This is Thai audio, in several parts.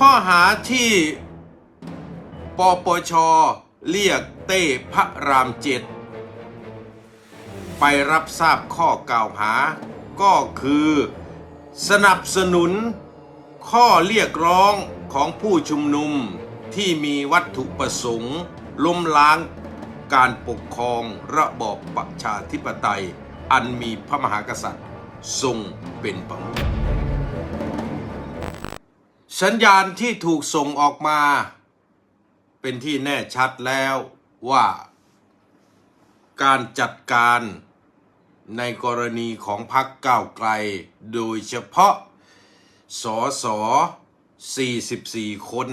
ข้อหาที่ปปช เรียกเต้พระรามเจ็ดไปรับทราบข้อกล่าวหา ก็คือ สนับสนุน ข้อเรียกร้องของผู้ชุมนุมที่มีวัตถุประสงค์ล้มล้างการปกครองระบอบประชาธิปไตย อันมีพระมหากษัตริย์ทรงเป็นประมุข สัญญาณที่ถูกส่งออกมา เป็นที่แน่ชัดแล้วว่า การจัดการในกรณีของพรรคก้าวไกล โดยเฉพาะสส44 คน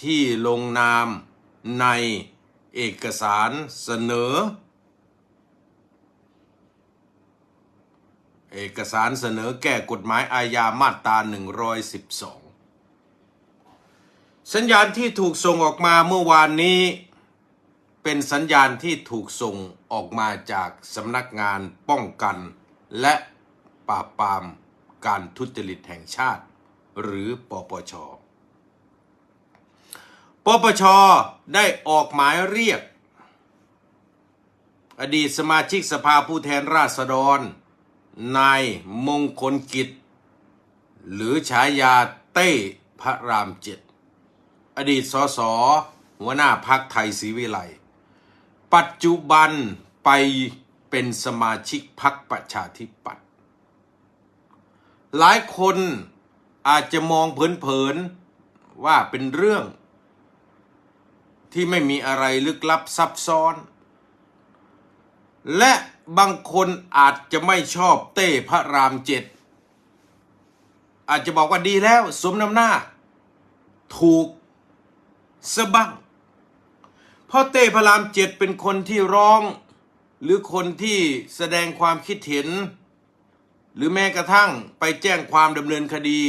ที่ลงนามในเอกสารเสนอ เอกสารเสนอแก้กฎหมายอาญามาตรา 112 สัญญาณที่ถูกส่งออกมาเมื่อวานนี้ เป็นสัญญาณที่ถูกส่งออกมาจากสำนักงานป้องกัน และปราบปรามการทุจริตแห่งชาติ หรือปปช ปปช ได้ออกหมายเรียก อดีตสมาชิกสภาผู้แทนราษฎร นายมงคลกิจ หรือฉายาเต้พระรามเจ็ดอดีตสสหัวหน้าพักไทยศรีวิไลปัจจุบันไปเป็นสมาชิกพักประชาธิปัตย์หลายคนอาจจะมองเผินๆว่าเป็นเรื่อง ที่ไม่มีอะไรลึกลับซับซ้อน และ บางคนอาจจะไม่ชอบเต้พระรามเจ็ดอาจจะบอกว่าดีแล้ว สมน้ำหน้า ถูกสะบั้งเพราะเต้พระรามเจ็ดเป็นคนที่ร้อง หรือคนที่แสดงความคิดเห็น หรือแม้กระทั่งไปแจ้งความดำเนินคดี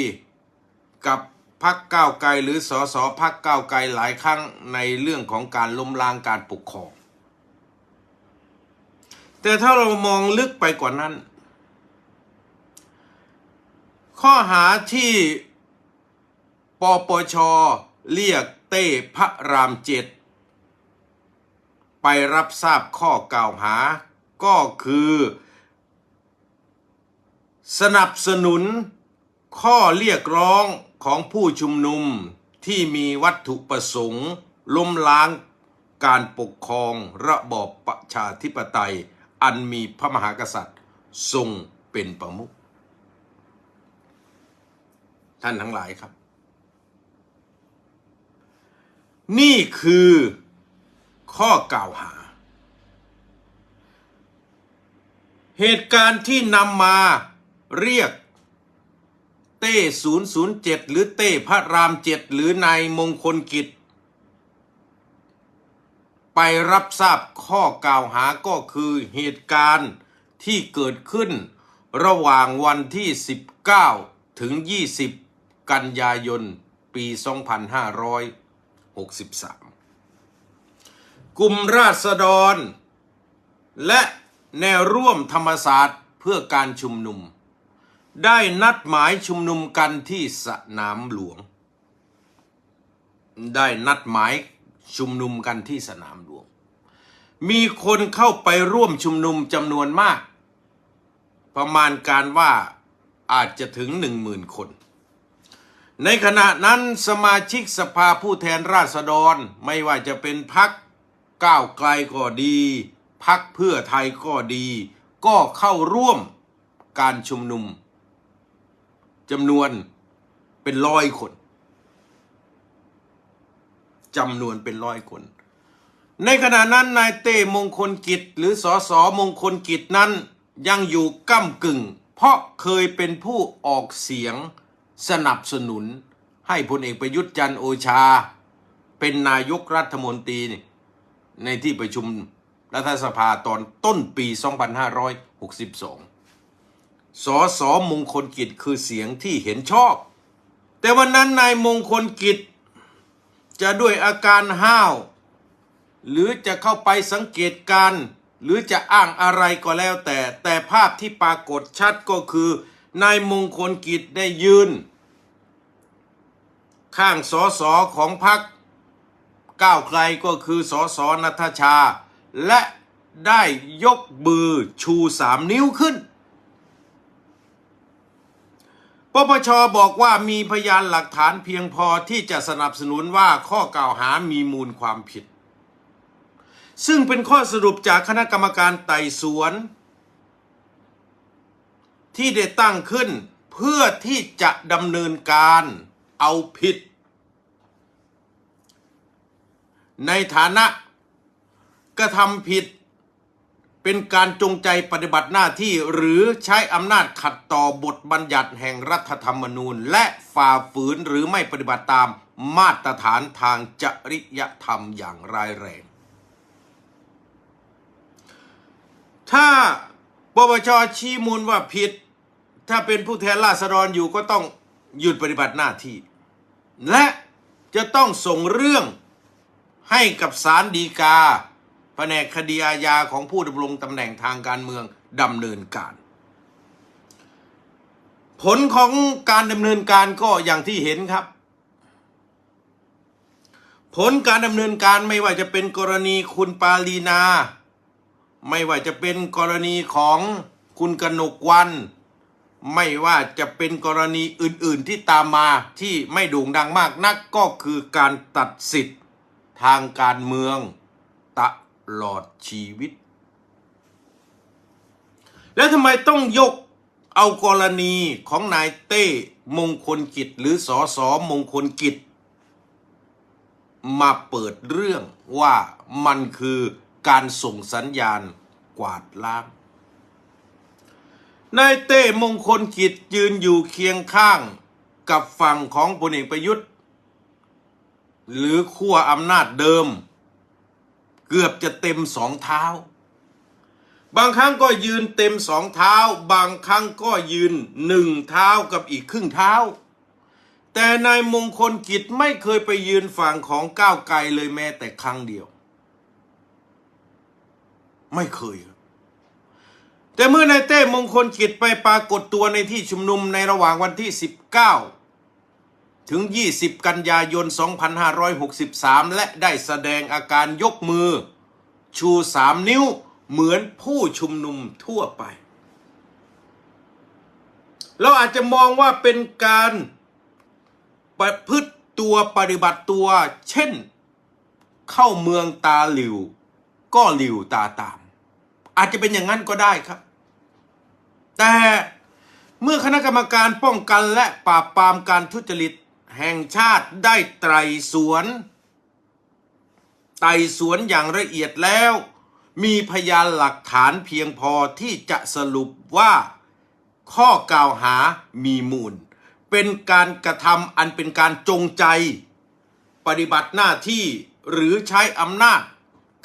กับพักก้าวไกลหรือสอสอพักก้าวไกลหลายครั้งในเรื่องของการล้มล้างการปกครอง แต่ถ้าเรามองลึกไปกว่านั้น ข้อหาที่ปปชเรียกเต้พระรามเจ็ดไปรับทราบข้อกล่าวหา ก็คือ สนับสนุนข้อเรียกร้องของผู้ชุมนุมที่มีวัตถุประสงค์ล้มล้างการปกครองระบอบประชาธิปไตย อันมีพระมหากษัตริย์ทรงเป็นประมุขท่านทั้งหลายครับ นี่คือข้อกล่าวหา เหตุการณ์ที่นำมาเรียกเต้007 หรือเต้พระรามเจ็ดหรือนายมงคลกิจ ไปรับทราบข้อกล่าวหาก็คือเหตุการณ์ที่เกิดขึ้น ระหว่างวันที่ 19 ถึง 20 กันยายน ปี 2563 กลุ่มราษฎร และแนวร่วมธรรมศาสตร์เพื่อการชุมนุม ได้นัดหมายชุมนุมกันที่สนามหลวง ได้นัดหมาย ชุมนุมกันที่สนามหลวง มีคนเข้าไปร่วมชุมนุมจำนวนมาก ประมาณการว่าอาจจะถึงหนึ่งหมื่นคน ในขณะนั้นสมาชิกสภาผู้แทนราษฎรไม่ว่าจะเป็นพักก้าวไกลก็ดี พักเพื่อไทยก็ดี ก็เข้าร่วมการชุมนุมจำนวนเป็นร้อยคน จำนวนเป็นร้อยคน ในขณะนั้นนายเต้มงคลกิจ หรือสอสอมงคลกิจนั้น ยังอยู่ก้ำกึ่ง เพราะเคยเป็นผู้ออกเสียงสนับสนุน ให้พลเอกประยุทธ์จันโอชา เป็นนายกรัฐมนตรีในที่ประชุมรัฐสภาตอนต้นปี 2562สอสอมงคลกิจคือเสียงที่เห็นชอบ แต่วันนั้นนายมงคลกิจ จะด้วยอาการห้าว หรือจะเข้าไปสังเกตการ์หรือจะอ้างอะไรก็แล้วแต่ แต่ภาพที่ปรากฏชัดก็คือนายมงคลกิจได้ยืน ข้างสอสอของพรรคก้าวไกลก็คือสอสอนัทชา และได้ยกมือชูสามนิ้วขึ้น ป ปชบอกว่ามีพยานหลักฐานเพียงพอที่จะสนับสนุนว่าข้อกล่าวหามีมูลความผิด ซึ่งเป็นข้อสรุปจากคณะกรรมการไต่สวน ที่ได้ตั้งขึ้นเพื่อที่จะดำเนินการเอาผิด ในฐานะกระทำผิด เป็นการจงใจปฏิบัติหน้าที่หรือใช้อำนาจขัดต่อบทบัญญัติแห่งรัฐธรรมนูญ และฝ่าฝืนหรือไม่ปฏิบัติตามมาตรฐานทางจริยธรรมอย่างร้ายแรง ถ้าปปชชี้มูลว่าผิด ถ้าเป็นผู้แทนราษฎรอยู่ก็ต้องหยุดปฏิบัติหน้าที่ และจะต้องส่งเรื่องให้กับศาลฎีกา แผนกคดีอาญาของผู้ดำรงตำแหน่งทางการเมืองดำเนินการ ผลของการดำเนินการก็อย่างที่เห็นครับ ผลการดำเนินการไม่ว่าจะเป็นกรณีคุณปาลีนา ไม่ว่าจะเป็นกรณีของคุณกนกวัน ไม่ว่าจะเป็นกรณีอื่น ๆที่ตามมาที่ไม่โด่งดังมากนักก็คือการตัดสิทธิ์ทางการเมืองต ลอดชีวิต แล้วทำไมต้องยกเอากรณีของนายเต้มงคลกิจหรือสอสอมงคลกิจ มาเปิดเรื่องว่ามันคือการส่งสัญญาณกวาดล้างนายเต้มงคลกิจยืนอยู่เคียงข้างกับฝั่งของพลเอกประยุทธ์ หรือขั้วอำนาจเดิม เกือบจะเต็มสองเท้า บางครั้งก็ยืนเต็มสองเท้า บางครั้งก็ยืนหนึ่งเท้ากับอีกครึ่งเท้า แต่นายมงคลกิจไม่เคยไปยืนฝั่งของก้าวไกลเลยแม้แต่ครั้งเดียว ไม่เคยครับแต่เมื่อนายเต้มงคลกิจไปปรากฏตัวในที่ชุมนุมในระหว่างวันที่ 19 ถึง 20 กันยายน 2563 และได้แสดงอาการยกมือ ชู 3 นิ้วเหมือนผู้ชุมนุมทั่วไป เราอาจจะมองว่าเป็นการประพฤติตัวปฏิบัติตัว เช่น เข้าเมืองตาหลิว ก็หลิวตาตาม อาจจะเป็นอย่างนั้นก็ได้ครับ แต่เมื่อคณะกรรมการป้องกันและปราบปรามการทุจริต แห่งชาติได้ไตรสวน ไต่สวนอย่างละเอียดแล้ว มีพยานหลักฐานเพียงพอที่จะสรุปว่า ข้อกล่าวหามีมูล เป็นการกระทำอันเป็นการจงใจ ปฏิบัติหน้าที่หรือใช้อำนาจ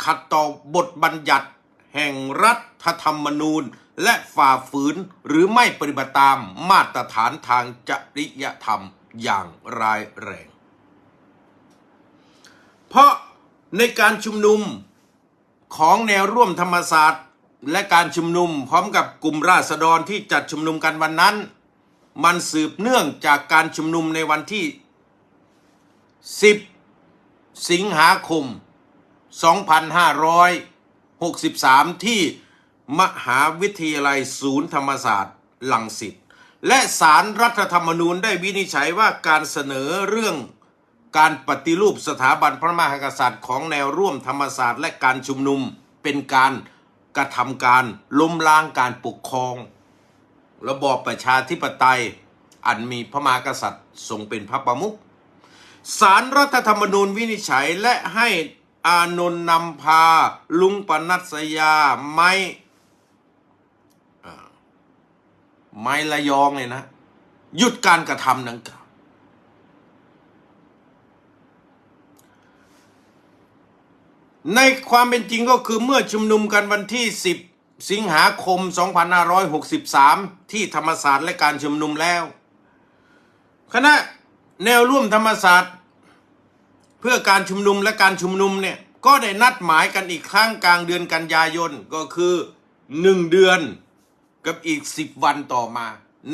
ขัดต่อบทบัญญัติ แห่งรัฐธรรมนูญและฝ่าฝืนหรือไม่ปฏิบัติตามมาตรฐานทางจริยธรรม อย่างร้ายแรง เพราะในการชุมนุมของแนวร่วมธรรมศาสตร์ และการชุมนุมพร้อมกับกลุ่มราษฎรที่จัดชุมนุมกันวันนั้น มันสืบเนื่องจากการชุมนุมในวันที่ 10 สิงหาคม 2563 ที่มหาวิทยาลัยศูนย์ธรรมศาสตร์ลังสิต และสารรัฐธรรมนูญได้วินิจฉัยว่าการเสนอเรื่องการปฏิรูปสถาบันพระมหากษัตริย์ของแนวร่วมธรรมศาสตร์และการชุมนุมเป็นการกระทำการล้มล้างการปกครอง ระบอบประชาธิปไตย อันมีพระมหากษัตริย์ทรงเป็นพระประมุขสารรัฐธรรมนูญวินิจฉัยและให้อานนท์นำพา ลุงปนัสยา ไม้อ่า ไม้ระยองเลยนะ หยุดการกระทำดังกล่าวในความเป็นจริงก็คือเมื่อชุมนุมกันวันที่ 10 สิงหาคม 2563 ที่ธรรมศาสตร์และการชุมนุมแล้ว คณะแนวร่วมธรรมศาสตร์ เพื่อการชุมนุมและการชุมนุมเนี่ย ก็ได้นัดหมายกันอีกครั้งกลางเดือนกันยายนก็คือหนึ่งเดือน กับอีกสิบวันต่อมา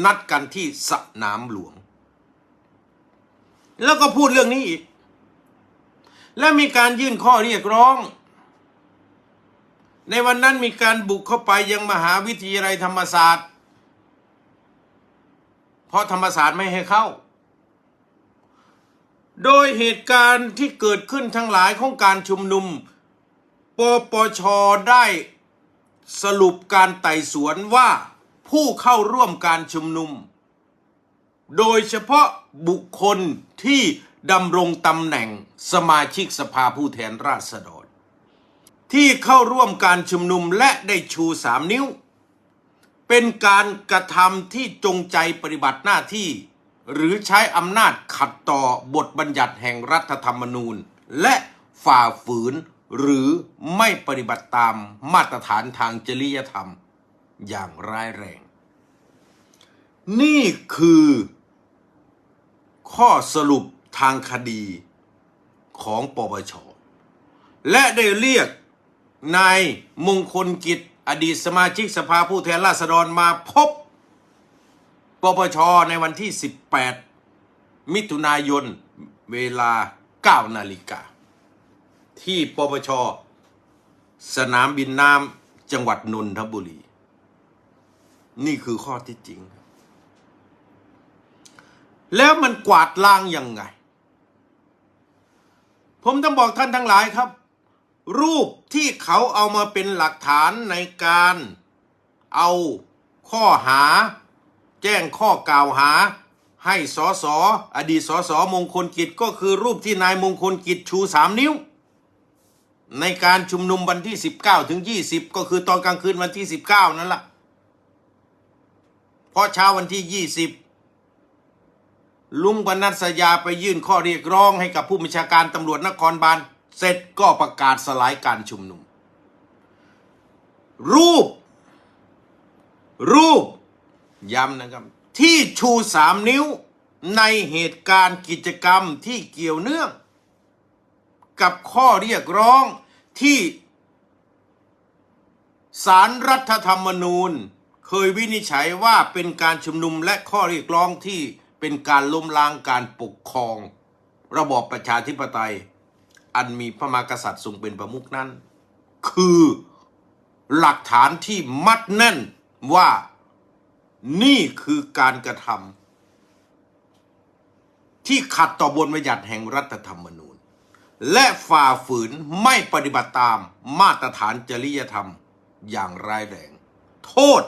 นัดกันที่สนามหลวง แล้วก็พูดเรื่องนี้อีก และมีการยื่นข้อเรียกร้อง ในวันนั้นมีการบุกเข้าไปยังมหาวิทยาลัยธรรมศาสตร์ เพราะธรรมศาสตร์ไม่ให้เข้า โดยเหตุการณ์ที่เกิดขึ้นทั้งหลายของการชุมนุมปปชได้ สรุปการไต่สวนว่าผู้เข้าร่วมการชุมนุม โดยเฉพาะบุคคลที่ดำรงตำแหน่งสมาชิกสภาผู้แทนราษฎร ที่เข้าร่วมการชุมนุมและได้ชูสามนิ้ว เป็นการกระทำที่จงใจปฏิบัติหน้าที่ หรือใช้อำนาจขัดต่อบทบัญญัติแห่งรัฐธรรมนูญ และฝ่าฝืน หรือไม่ปฏิบัติตามมาตรฐานทางจริยธรรมอย่างร้ายแรง นี่คือข้อสรุปทางคดีของปปช และได้เรียกนายมงคลกิจอดีตสมาชิกสภาผู้แทนราษฎรมาพบ ปปช ในวันที่ 18 มิถุนายน เวลา 9 นาฬิกา ที่ปปชสนามบินน้ำจังหวัดนนทบุรี นี่คือข้อที่จริง แล้วมันกวาดล้างยังไง ผมต้องบอกท่านทั้งหลายครับ รูปที่เขาเอามาเป็นหลักฐานในการเอาข้อหา แจ้งข้อกล่าวหา ให้สอสออดีตสอสอมงคลกิจก็คือรูปที่นายมงคลกิจชูสามนิ้ว ในการชุมนุมวันที่ 19 ถึง 20 ก็คือตอนกลางคืนวันที่ 19 นั่นแหละเพราะเช้าวันที่ 20 ลุงปนัสยาไปยื่นข้อเรียกร้องให้กับผู้บัญชาการตำรวจนครบาลเสร็จก็ประกาศสลายการชุมนุม รูป รูป ย้ำนะครับ ที่ชูสามนิ้วในเหตุการณ์กิจกรรมที่เกี่ยวเนื่อง กับข้อเรียกร้องที่สารรัฐธรรมนูญ เคยวินิจฉัยว่าเป็นการชุมนุมและข้อเรียกร้องที่เป็นการล้มล้างการปกครอง ระบอบประชาธิปไตย อันมีพระมหากษัตริย์ทรงเป็นประมุขนั้น คือหลักฐานที่มัดแน่นว่านี่คือการกระทำที่ขัดต่อบทบัญญัติแห่งรัฐธรรมนูญ และฝ่าฝืนไม่ปฏิบัติตามมาตรฐานจริยธรรมอย่างร้ายแรงโทษ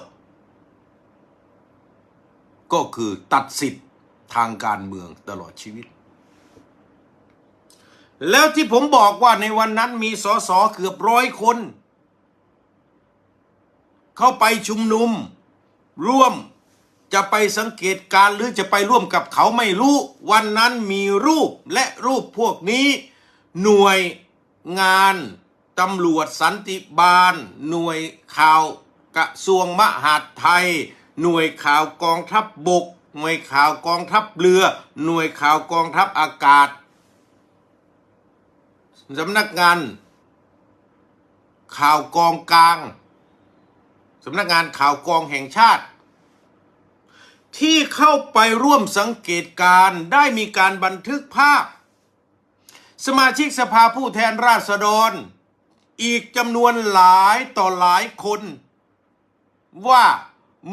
ก็คือตัดสิทธิ์ทางการเมืองตลอดชีวิต แล้วที่ผมบอกว่าในวันนั้นมีสสเกือบร้อยคน เข้าไปชุมนุม ร่วมจะไปสังเกตการหรือจะไปร่วมกับเขาไม่รู้ วันนั้นมีรูปและรูปพวกนี้ หน่วยงานตำรวจสันติบาล หน่วยข่าวกระทรวงมหาดไทย หน่วยข่าวกองทัพบบก หน่วยข่าวกองทัพเรือ หน่วยข่าวกองทัพอากาศสำนักงาน ข่าวกองกลางสำนักงานข่าวกองแห่งชาติ ที่เข้าไปร่วมสังเกตการได้มีการบันทึกภาพ สมาชิกสภาผู้แทนราษฎร อีกจำนวนหลายต่อหลายคน ว่า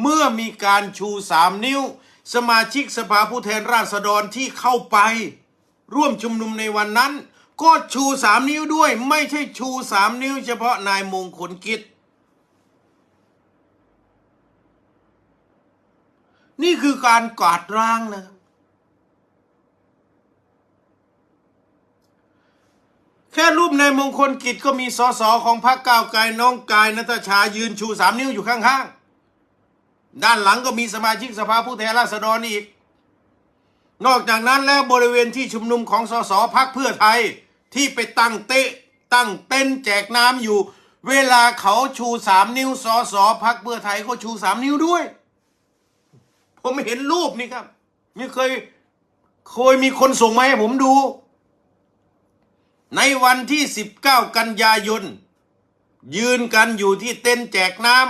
เมื่อมีการชูสามนิ้ว สมาชิกสภาผู้แทนราษฎรที่เข้าไป ร่วมชุมนุมในวันนั้น ก็ชูสามนิ้วด้วย ไม่ใช่ชูสามนิ้ว เฉพาะนายมงคลกิจ นี่คือการกวาดร้างนะครับ แค่รูปในมงคลกิจก็มีสสของพรรคก้าวไกลน้องกายนัตชายืนชูสามนิ้วอยู่ข้างๆ ด้านหลังก็มีสมาชิกสภาผู้แทนราษฎรอีก นอกจากนั้นแล้วบริเวณที่ชุมนุมของสสพักเพื่อไทยที่ไปตั้งเตะตั้งเต้นแจกน้ำอยู่ เวลาเขาชูสามนิ้วสสพักเพื่อไทยก็ชูสามนิ้วด้วย ผมเห็นรูปนี่ครับมีเคยเคยมีคนส่งมาให้ผมดู ในวันที่ 19 กันยายน ยืนกันอยู่ที่เต็นแจกน้ำ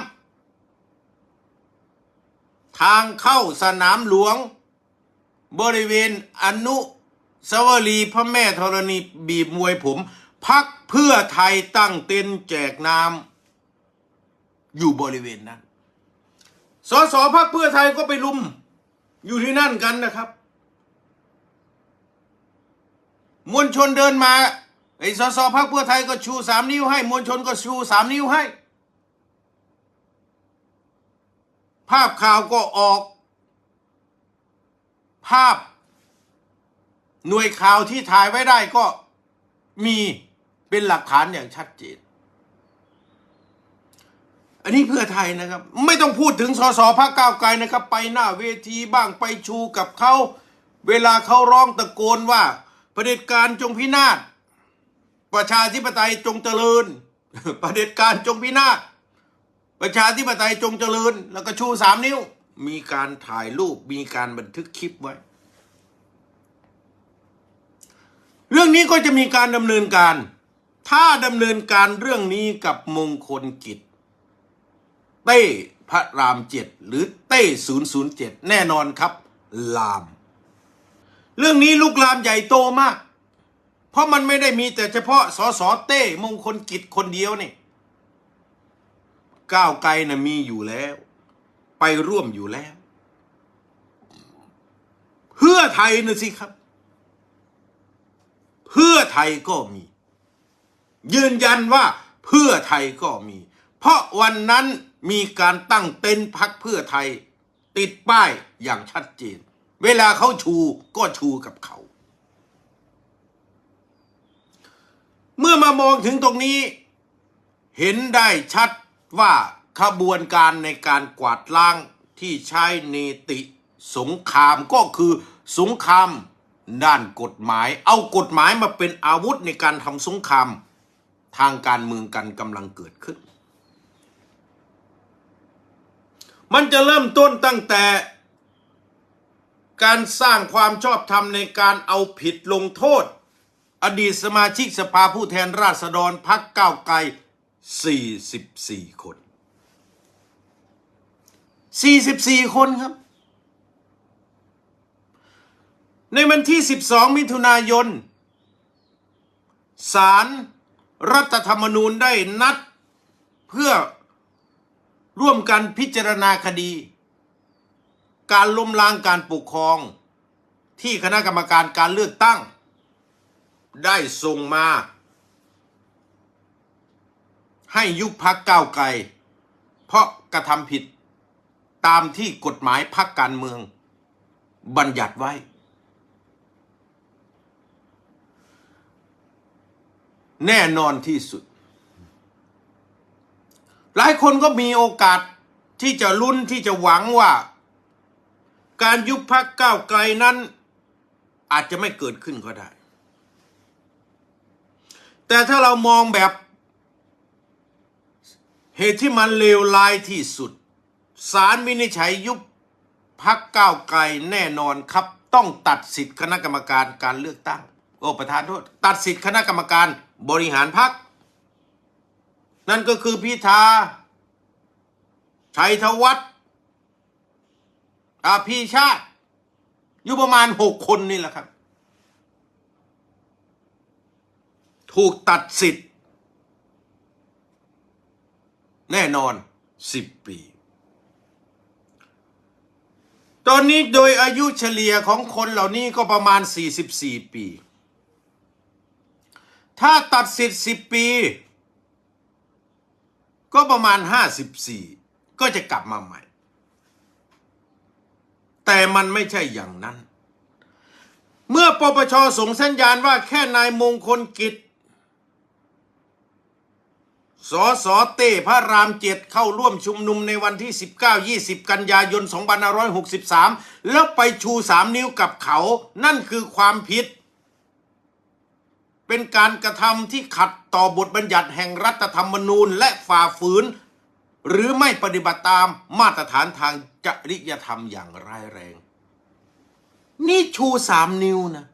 ทางเข้าสนามหลวง บริเวณอนุสวรีพระแม่ธรณีบีบมวยผม พักเพื่อไทยตั้งเต็นแจกน้ำอยู่บริเวณนั้นสสพักเพื่อไทยก็ไปลุมอยู่ที่นั่นกันนะครับ มวลชนเดินมา ไอ้สสพักเพื่อไทยก็ชูสามนิ้วให้ มวลชนก็ชูสามนิ้วให้ ภาพข่าวก็ออก ภาพ หน่วยข่าวที่ถ่ายไว้ได้ก็มีเป็นหลักฐานอย่างชัดเจน อันนี้เพื่อไทยนะครับ ไม่ต้องพูดถึงสสพักก้าวไกลนะครับ ไปหน้าเวทีบ้างไปชูกับเขา เวลาเขาร้องตะโกนว่าเผด็จการจงพินาศ ประชาธิปไตยจงเจริญ ประเด็จการจงพินาศประชาธิปไตยจงเจริญ แล้วก็ชูสามนิ้ว มีการถ่ายรูปมีการบันทึกคลิปไว้ เรื่องนี้ก็จะมีการดำเนินการ ถ้าดำเนินการเรื่องนี้กับมงคลกิจ เต้พระรามเจ็ดหรือเต้ศูนย์ศูนย์เจ็ดแน่นอนครับ ลาม เรื่องนี้ลุกลามใหญ่โตมาก เพราะมันไม่ได้มีแต่เฉพาะสสเต้มงคลกิจคนเดียวนี่ก้าวไกลนะ่ะมีอยู่แล้ว ไปร่วมอยู่แล้ว เพื่อไทยนะสิครับ เพื่อไทยก็มี ยืนยันว่าเพื่อไทยก็มี เพราะวันนั้นมีการตั้งเต็นท์พักเพื่อไทย ติดป้ายอย่างชัดเจน เวลาเขาชูก็ชูกับเขา เมื่อมามองถึงตรงนี้ เห็นได้ชัดว่าขบวนการในการกวาดล้างที่ใช้เนติสงครามก็คือสงครามด้านกฎหมาย เอากฎหมายมาเป็นอาวุธในการทำสงครามทางการเมืองกันกำลังเกิดขึ้น มันจะเริ่มต้นตั้งแต่การสร้างความชอบธรรมในการเอาผิดลงโทษ อดีตสมาชิกสภาผู้แทนราษฎรพักก้าวไกล 44 คน 44 คนครับ ในวันที่ 12 มิถุนายนศาลรรัฐธรรมนูญได้นัดเพื่อร่วมกันพิจารณาคดี การล้มล้างการปกครอง ที่คณะกรรมการการเลือกตั้ง ได้ส่งมา ให้ยุบพักก้าวไกล เพราะกระทำผิดตามที่กฎหมายพักการเมือง บัญญัติไว้ แน่นอนที่สุด หลายคนก็มีโอกาสที่จะลุ้นที่จะหวังว่า การยุบพักก้าวไกลนั้นอาจจะไม่เกิดขึ้นก็ได้ แต่ถ้าเรามองแบบเหตุที่มันเลวร้ายที่สุดสารวินิจฉัยยุบพักก้าวไกลแน่นอนครับ ต้องตัดสิทธิคณะกรรมการการเลือกตั้งโอ้ประธานโทษ ตัดสิทธิคณะกรรมการบริหารพัก นั่นก็คือพิธาชัยธวัฒน์อาพีชาติ อยู่ประมาณหกคนนี่แหละครับ ถูกตัดสิทธิ์ แน่นอนสิบปี ตอนนี้โดยอายุเฉลี่ยของคนเหล่านี้ก็ประมาณ 44 ปี ถ้าตัดสิทธิ์ 10 ปี ก็ประมาณ 54 ก็จะกลับมาใหม่ แต่มันไม่ใช่อย่างนั้นเมื่อปปชส่งสัญญาณว่าแค่นายมงคลกิจ สสเต้พระรามเจ็ดเข้าร่วมชุมนุมในวันที่ 19-20 กันยายน 2563 แล้วไปชูสามนิ้วกับเขา นั่นคือความผิด เป็นการกระทำที่ขัดต่อบทบัญญัติแห่งรัฐธรรมนูญและฝ่าฝืน หรือไม่ปฏิบัติตามมาตรฐานทางจริยธรรมอย่างร้ายแรง นี่ชูสามนิ้วนะ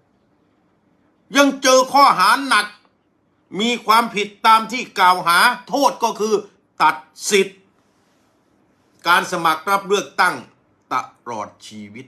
ยังเจอข้อหาหนัก มีความผิดตามที่กล่าวหา โทษก็คือ ตัดสิทธิ์ การสมัครรับเลือกตั้งตลอดชีวิต